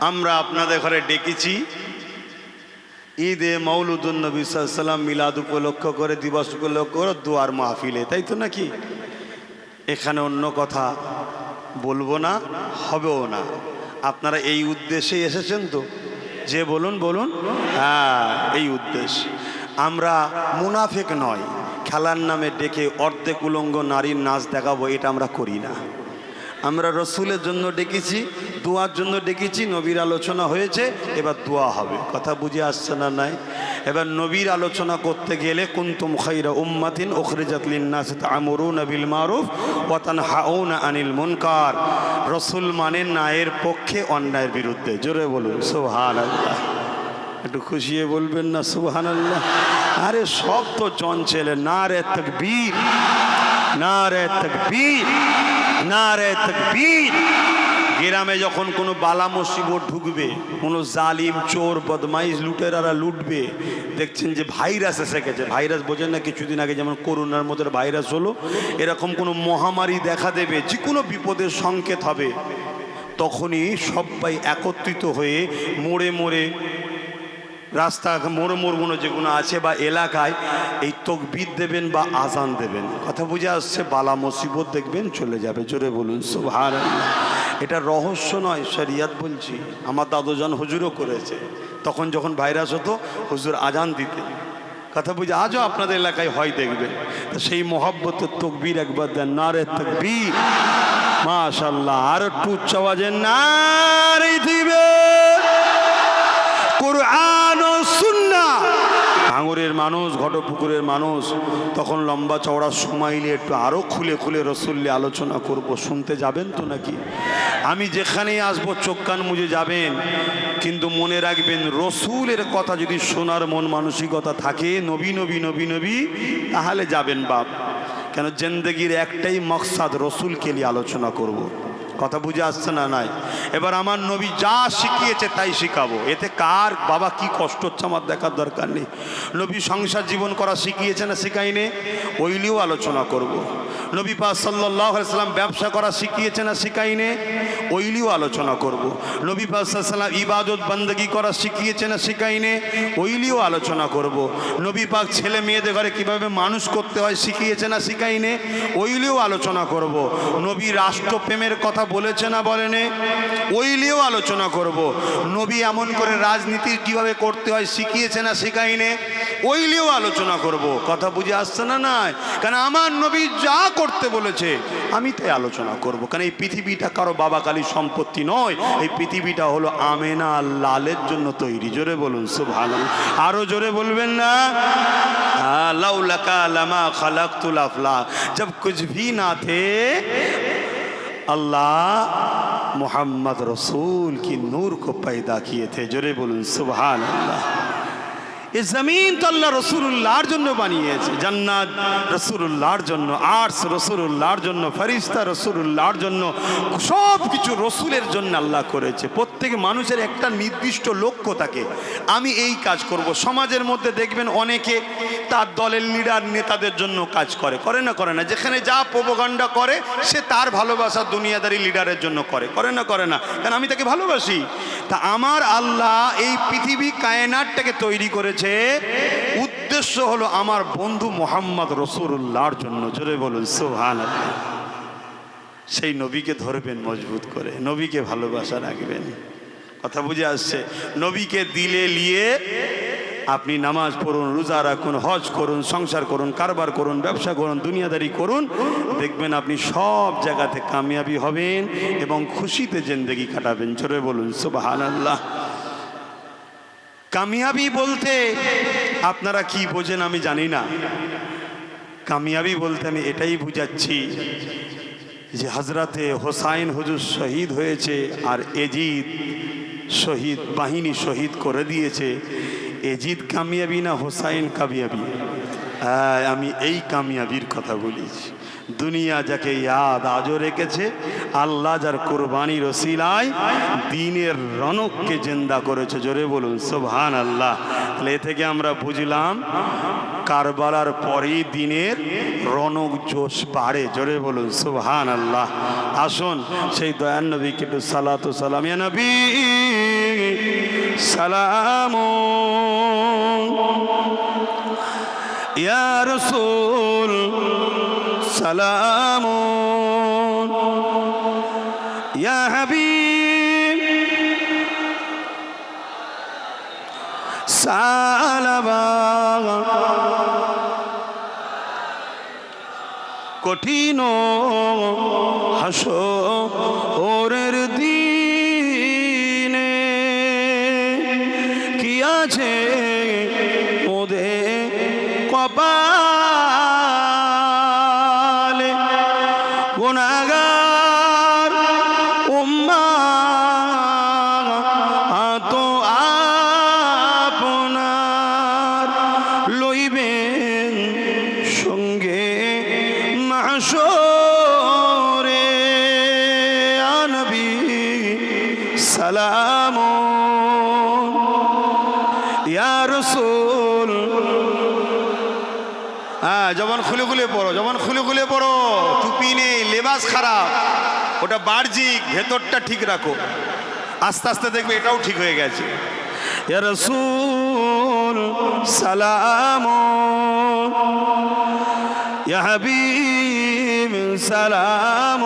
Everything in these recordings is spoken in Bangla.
আমরা আপনাদের ঘরে ডেকেছি। ঈদে মৌলুদুল নবী সাল্লাম মিলাদ উপলক্ষ করে, দিবস উপলক্ষ করে দুয়ার মাহফিলে, তাই তো নাকি? এখানে অন্য কথা বলব না, হবেও না। আপনারা এই উদ্দেশ্যে এসেছেন তো? যে বলুন বলুন। হ্যাঁ এই উদ্দেশ্য। আমরা মুনাফেক নয়, খেলার নামে ডেকে অর্ধেক উলঙ্গ নারীর নাচ দেখাবো, এটা আমরা করি না। আমরা রসুলের জন্য ডেকেছি, দোয়ার জন্য ডেকেছি, নবীর আলোচনা হয়েছে, এবার দোয়া হবে। কথা বুঝে আসছে না নাই? এবার নবীর আলোচনা করতে গেলে, কুন্তুম খাইরা উম্মাতিন ওখরিজাত লিন্নাস তা'মুরুনা বিল মারুফ ওয়া তানহাউনা আনিল মুনকার। রসুল মানে নায়ের পক্ষে অন্যায়ের বিরুদ্ধে। জোরে বলুন, সুবহানাল্লাহ। একটু খুশিয়ে বলবেন না সুহান আল্লাহ আরে, সব তো চঞ্চলে না রে তকবীর না রে তকবীর। নারে তকবীর। গ্রামে যখন কোনো বালা মুসিবত ঢুকবে, কোনো জালিম, চোর, বদমাইশ, লুটেরারা লুটবে, দেখছেন যে ভাইরাস এসে গেছে। ভাইরাস বোঝেন না, কিছুদিন আগে যেমন করোনার মতো ভাইরাস হলো, এরকম কোনো মহামারী দেখা দেবে, যে কোনো বিপদের সংকেত হবে, তখনই সবাই একত্রিত হয়ে মোড়ে মোড়ে রাস্তা মোড় মোড়গুলো যেগুলো আছে বা এলাকায়, এই তকবির দেবেন বা আজান দেবেন। কথা বুঝে আসছে? বালা মুসিবত দেখবেন, চলে যাবে। জোরে বলুন সুভার এটা রহস্য নয়, শরিয়াত বলছি। আমার দাদুজন হুজুরও করেছে। তখন যখন ভাইরাস হতো, হুজুর আজান দিতে। কথা বুঝে আজও আপনাদের এলাকায় হয় দেখবেন। সেই মহব্বতের তকবির একবার দেন। না রে তকবির। মাশাল্লাহ আর একটু উচ্চ আওয়াজে রে দিবে। মানুষ ঘটপুকুরের মানুষ, তখন লম্বা চওড়া সময় নিয়ে একটু আরও খুলে খুলে রসুল্লে আলোচনা করব। শুনতে যাবেন তো নাকি? আমি যেখানেই আসব, চোখ কান মুজে যাবেন। কিন্তু মনে রাখবেন, রসুলের কথা যদি শোনার মন মানসিকতা থাকে, নবী নবী নবী নবী, তাহলে যাবেন বাপ। কেন, জেন্দেগির একটাই মকসাদ রসুলকে নিয়ে আলোচনা করব। কথা বুঝে আসছে না নাই এবার আমার নবী যা শিখিয়েছে তাই শিখাবো এতে কার বাবা কি কষ্ট হচ্ছে আমার দেখার দরকার নেই নবী সংসার জীবন করা শিখিয়েছে না শিখাইনে ওইলিও আলোচনা করব। নবী পা সাল্লাম ব্যবসা করা শিখিয়েছে না শিখাইনে ওইলিও আলোচনা করব। নবী পা সাল্লাম ইবাদত, বন্দগি করা শিখিয়েছে না শিখাইনে ওইলিও আলোচনা করব। নবী পাক ছেলে মেয়েদের ঘরে কীভাবে মানুষ করতে হয় শিখিয়েছে না শিখাইনে ওইলিও আলোচনা করব। নবী রাষ্ট্রপ্রেমের কথা কথা বলেছে না বলেনি? ওই নিয়েও আলোচনা করব। নবী এমন করে রাজনীতি কীভাবে করতে হয় শিখিয়েছে না শেখাইনে ওই নিয়েও আলোচনা করব। কথা বুঝে আসছে না নয় কারণ আমার নবী যা করতে বলেছে, আমি তাই আলোচনা করব। কারণ এই পৃথিবীটা কারও বাবা কালী সম্পত্তি নয়। এই পৃথিবীটা হলো আমেনা লালের জন্য তৈরি। জোরে বলুন সে ভালো আরও জোরে বলবেন না? লাউলাকা লামা খালাক তুলাফলা জব কুছ ভি না থে अल्लाह मोहम्मद रसूल की नूर को पैदा किए थे जोरे बोलून सुबहान अल्लाह এই জমিন তো আল্লাহ রসুল্লাহর জন্য বানিয়েছে। জান্নাত রসুল্লাহর জন্য আর্টস রসুল্লাহর জন্য, ফরিস্তা রসুল্লাহর জন্য সব কিছু রসুলের জন্য আল্লাহ করেছে। প্রত্যেক মানুষের একটা নির্দিষ্ট লক্ষ্য থাকে, আমি এই কাজ করব। সমাজের মধ্যে দেখবেন অনেকে তার দলের লিডার নেতাদের জন্য কাজ করে করে না করে না। যেখানে যা প্রোপোগান্ডা করে, সে তার ভালোবাসা দুনিয়াদারি লিডারের জন্য করে করে না করে না। কারণ আমি তাকে ভালোবাসি। তা আমার আল্লাহ এই পৃথিবী কায়নাটটাকে তৈরি করেছে। উদ্দেশ্য হলো আমার বন্ধু মোহাম্মদ রসুল্লাহর জন্য। জোরে বলুন সোহান সেই নবীকে ধরবেন, মজবুত করে। নবীকে ভালোবাসা রাখবেন। কথা বুঝে আসছে? নবীকে দিলে নিয়ে আপনি নামাজ পড়ুন, রোজা রাখুন, হজ করুন, সংসার করুন, কারবার করুন, ব্যবসা করুন, দুনিয়াদারি করুন, দেখবেন আপনি সব জায়গাতে কামিয়াবি হবেন এবং খুশিতে জেন্দেগি কাটাবেন। জোরে বলুন সুবাহান আল্লাহ কামিয়াবি বলতে আপনারা কি বোঝেন আমি জানি না। কামিয়াবি বলতে আমি এটাই বুঝাচ্ছি যে হজরতে হোসাইন হুজুর শহীদ হয়েছে আর এজিদ শহীদ বাহিনী শহীদ করে দিয়েছে। এজিদ কামিয়াবি না হোসাইন কামিয়াবি? হ্যাঁ আমি এই কামিয়াবির কথা বলেছি দুনিয়া যাকে ইয়াদ আজও রেখেছে, আল্লাহ যার কোরবানি রসিলায় দিনের রনককে জেন্দা করেছে। জোরে বলুন সোভান আল্লাহ তাহলে এ থেকে আমরা বুঝলাম কারবালার পরেই দিনের রনক জোশ বাড়ে। জোরে বলুন সুবহান আল্লাহ আসুন, সেই দয়ান নবীকে একটু সালাতু সালাম। ইয়া নবী, সালাম ইয়া রসুল, সালাম ইয়া সালাবা কঠিন হাসো ওরের দিনে। কি আছে ওদের কপালে? মাসরে আনবি সালাম। ইয়া রসুল। হ্যাঁ যখন খুলে খুলে পড়ো যখন খুলে খুলে পড়ো। টুপি নেই, লেবাস খারাপ। ওটা বাহ্যিক, ভেতরটা ঠিক রাখো। আস্তে আস্তে দেখবে এটাও ঠিক হয়ে গেছে। রসুল, সালাম। ইয়া হাবিব সালাম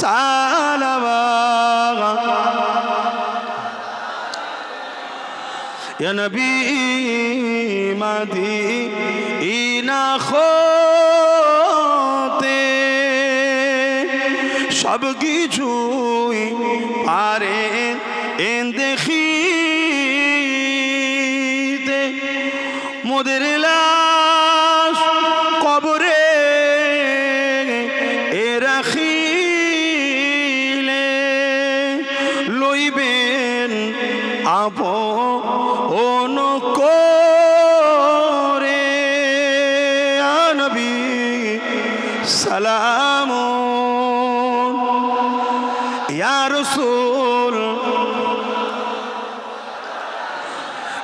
সালামা يا نبي مدينة খোতে সব কিছুই পারে এন লইবেন আপ অন করে আনবি সালাম রসুল।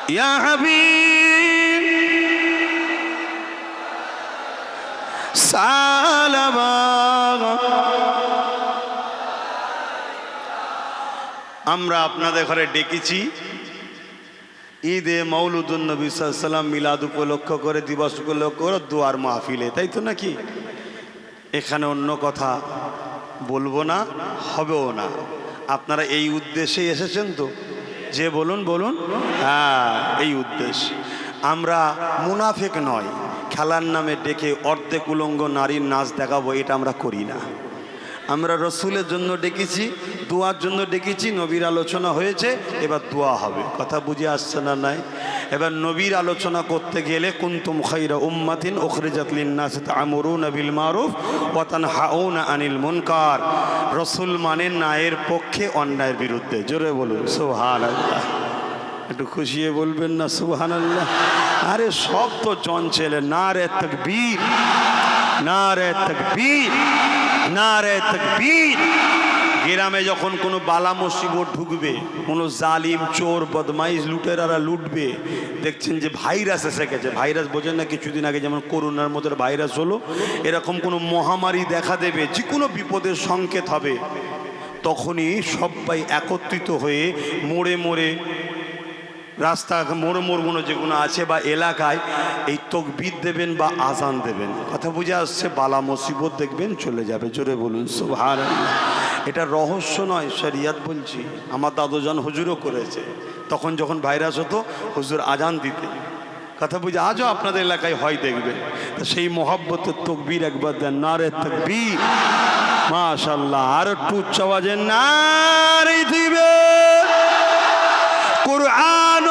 ইয়া হাবিব। সালামা। আমরা আপনাদের ঘরে ডেকেছি। ঈদে মৌলুদুল নবী সাল্লাম মিলাদ উপলক্ষ করে, দিবস উপলক্ষ করে দোয়ার মাহফিলে, তাই তো নাকি? এখানে অন্য কথা বলব না, হবেও না। আপনারা এই উদ্দেশ্যেই এসেছেন তো? যে বলুন বলুন। হ্যাঁ এই উদ্দেশ্য। আমরা মুনাফেক নয়, খেলার নামে ডেকে অর্ধেক উলঙ্গ নারীর নাচ দেখাবো, এটা আমরা করি না। আমরা রসুলের জন্য ডেকেছি, দোয়ার জন্য ডেকেছি, নবীর আলোচনা হয়েছে, এবার দোয়া হবে। কথা বুঝে আসছে না নাই? এবার নবীর আলোচনা করতে গেলে কুন্তুম খৈরা উম্মাতিন ওখরিজাতলিন নাস আমরুন বিল মারুফ ওয়াতান হাউন আনিল মুনকার। রসুল মানে নায়ের পক্ষে অন্যায়ের বিরুদ্ধে। জোরে বলুন সোহান আল্লাহ একটু খুশিয়ে বলবেন না সুবহান আল্লাহ আরে সব তো চঞ্চলে না রে তকবীর না রে তকবীর। না রে তকবীর। গ্রামে যখন কোনো বালা মুসিবত ঢুকবে, কোনো জালিম, চোর, বদমাইশ, লুটেরারা লুটবে, দেখছেন যে ভাইরাস এসে গেছে। ভাইরাস বোঝেন না, কিছুদিন আগে যেমন করোনার মতো ভাইরাস হলো, এরকম কোনো মহামারী দেখা দেবে যে কোনো বিপদের সংকেত হবে, তখনই সবাই একত্রিত হয়ে মোড়ে মোড়ে রাস্তা, মোড়, মোড়গুলো যেগুলো আছে বা এলাকায়, এই তকবির দেবেন বা আজান দেবেন। কথা বুঝে আসছে? বালা মুসিবত দেখবেন, চলে যাবে। জোরে বলুন সুবহান এটা রহস্য নয়, শরিয়াত বলছি। আমার দাদুজন হুজুরও করেছে। তখন যখন ভাইরাস হতো, হুজুর আজান দিতে। কথা বুঝে, আজও আপনাদের এলাকায় হয় দেখবেন সেই মহাব্বতের তকবির একবার দেন না রে তকবির। মাশাল্লাহ আর একটু উচ্চ আওয়াজে রে দিবে কুরআন